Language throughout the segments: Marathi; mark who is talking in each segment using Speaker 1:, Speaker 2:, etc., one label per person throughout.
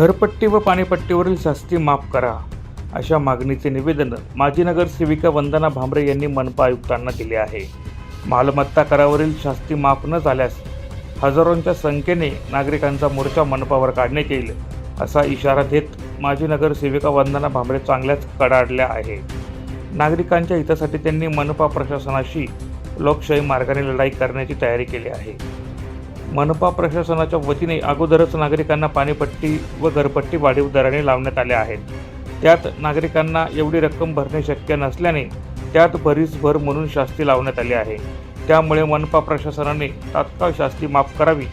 Speaker 1: घरपट्टी व पाणीपट्टीवरील शास्ती माफ करा अशा मागणीचे निवेदन माजी नगरसेविका वंदना भांबरे यांनी मनपा आयुक्तांना दिले आहे. मालमत्ता करावरील शास्ती माफ न झाल्यास हजारोंच्या संख्येने नागरिकांचा मोर्चा मनपावर काढण्यात येईल असा इशारा देत माजी नगरसेविका वंदना भांबरे चांगल्याच कडाडल्या आहे. नागरिकांच्या हितासाठी त्यांनी मनपा प्रशासनाशी लोकशाही मार्गाने लढाई करण्याची तयारी केली आहे. मनपा प्रशासनाच्या वतीने अगोदरच नागरिकांना पाणीपट्टी व घरपट्टी वाढीव दराने लावण्यात आल्या आहेत. त्यात नागरिकांना एवढी रक्कम भरणे शक्य नसल्याने त्यात भरीस भर म्हणून शास्ती लावण्यात आली आहे. त्यामुळे मनपा प्रशासनाने तात्काळ शास्ती माफ करावी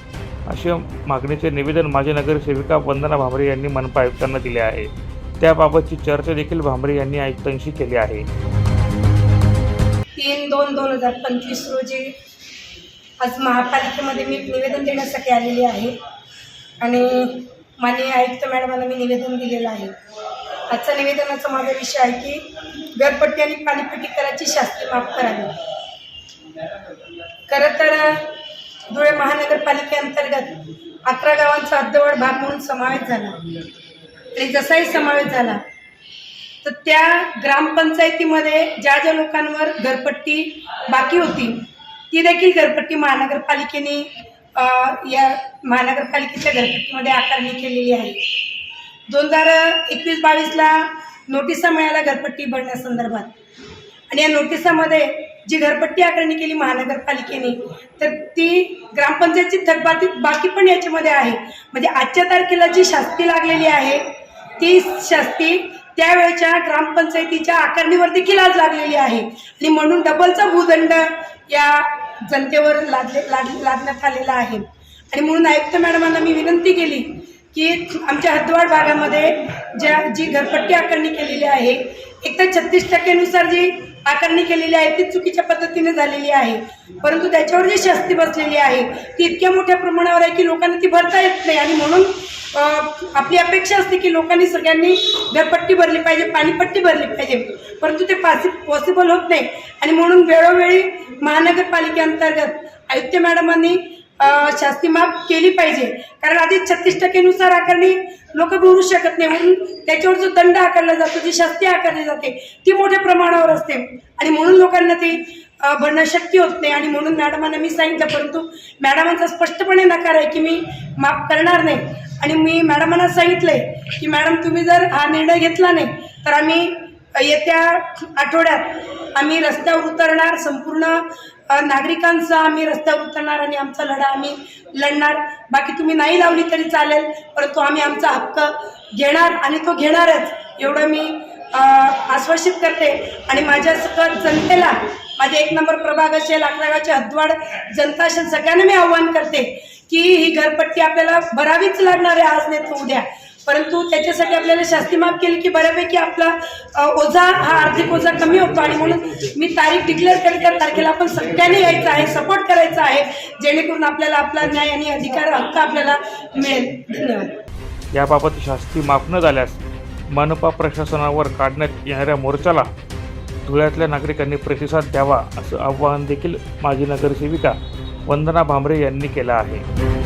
Speaker 1: असे मागणीचे निवेदन माजी नगरसेविका वंदना भांबरे यांनी मनपा आयुक्तांना दिले आहे. त्याबाबतची चर्चा देखील भांबरे यांनी आयुक्तांशी केली आहे.
Speaker 2: तीन दोन दोन हजार पंचवीस रोजी आज महापालिकेमध्ये मी निवेदन देण्यासाठी आलेली आहे. आणि माननीय आयुक्त मॅडमांना मी निवेदन दिलेलं आहे. आजचा निवेदनाचा माझा विषय आहे की घरपट्टी आणि पाणीपट्टी कराची शास्त्री माफ करावी. खरं तर धुळे महानगरपालिकेअंतर्गत अकरा गावांचा अर्धवड भाग म्हणून समावेश झाला. आणि जसाही समावेश झाला तर त्या ग्रामपंचायतीमध्ये ज्या ज्या लोकांवर घरपट्टी बाकी होती ती देखील घरपट्टी महानगरपालिकेने या महानगरपालिकेच्या घरपट्टीमध्ये आकारणी केलेली आहे. दोन हजार एकवीस बावीसला नोटिसा मिळाल्या घरपट्टी भरण्यासंदर्भात आणि या नोटिसामध्ये जी घरपट्टी आकारणी केली महानगरपालिकेने तर ती ग्रामपंचायतची थकबाकी बाकी पण याच्यामध्ये आहे. म्हणजे आजच्या तारखेला जी शास्ती लागलेली आहे ती शास्ती त्यावेळच्या ग्रामपंचायतीच्या आकारणीवर देखील आज लागलेली आहे. आणि म्हणून डबलचा भूदंड या जनतेवर लादले लाद लादण्यात आलेला आहे. आणि म्हणून आयुक्त मॅडमांना मी विनंती केली की आमच्या हद्दवाड भागामध्ये ज्या जी घरपट्टी आकारणी केलेली आहे एक तर छत्तीस टक्क्यानुसार जी आकारणी केलेली आहे ती चुकीच्या पद्धतीने झालेली आहे. परंतु त्याच्यावर जी शस्ती बसलेली आहे ती इतक्या मोठ्या प्रमाणावर आहे की लोकांना ती भरता येत नाही. आणि म्हणून आपली अपेक्षा असते की लोकांनी सगळ्यांनी घरपट्टी भरली पाहिजे पाणीपट्टी भरली पाहिजे. परंतु ते पासि पॉसिबल होत नाही. आणि म्हणून वेळोवेळी महानगरपालिकेअंतर्गत आयुक्त मॅडमांनी शास्ती माफ केली पाहिजे. कारण आधी छत्तीस टक्केनुसार आकारणी लोक भरू शकत नाही. म्हणून त्याच्यावर जो दंड आकारला जातो जी शास्ती आकारली जाते ती मोठ्या प्रमाणावर असते. आणि म्हणून लोकांना ती भरणं शक्य होत नाही. आणि म्हणून मॅडमांना मी सांगितलं परंतु मॅडमांचा स्पष्टपणे नकार आहे की मी माफ करणार नाही. आणि मी मॅडमांना सांगितलंय की मॅडम तुम्ही जर हा निर्णय घेतला नाही तर आम्ही येत्या आठवड्यात आम्ही रस्त्यावर उतरणार संपूर्ण नागरिकांचा आम्ही रस्त्यावर उतरणार आणि आमचा लढा आम्ही लढणार. बाकी तुम्ही नाही लावली तरी चालेल परंतु आम्ही आमचा हक्क घेणार आणि तो घेणारच एवढं मी आश्वासित करते. आणि माझ्या सकट जनतेला माझे एक नंबर प्रभाग असेल अकरागावचे हद्दवाड जनता असेल सगळ्यांना मी आव्हान करते की ही घरपट्टी आपल्याला भरावीच लागणार आहे. आज नाही तर उद्या. परंतु त्याच्यासाठी आपल्याला शास्ती माफ केली की बऱ्यापैकी आपला ओझा हा आर्थिक ओझा कमी होतो आणि म्हणून मी तारीख डिक्लेअर केली त्या तारखेला आपण सगळ्यांनी यायचं आहे सपोर्ट करायचा आहे जेणेकरून आपल्याला आपला न्याय आणि अधिकार हक्क आपल्याला मिळेल. धन्यवाद.
Speaker 1: याबाबत शास्ती माफ न झाल्यास मनपा प्रशासनावर काढण्यात येणाऱ्या मोर्चाला धुळ्यातल्या नागरिकांनी प्रतिसाद द्यावा असं आवाहन देखील माजी नगरसेविका वंदना भांबरे यांनी केलं आहे.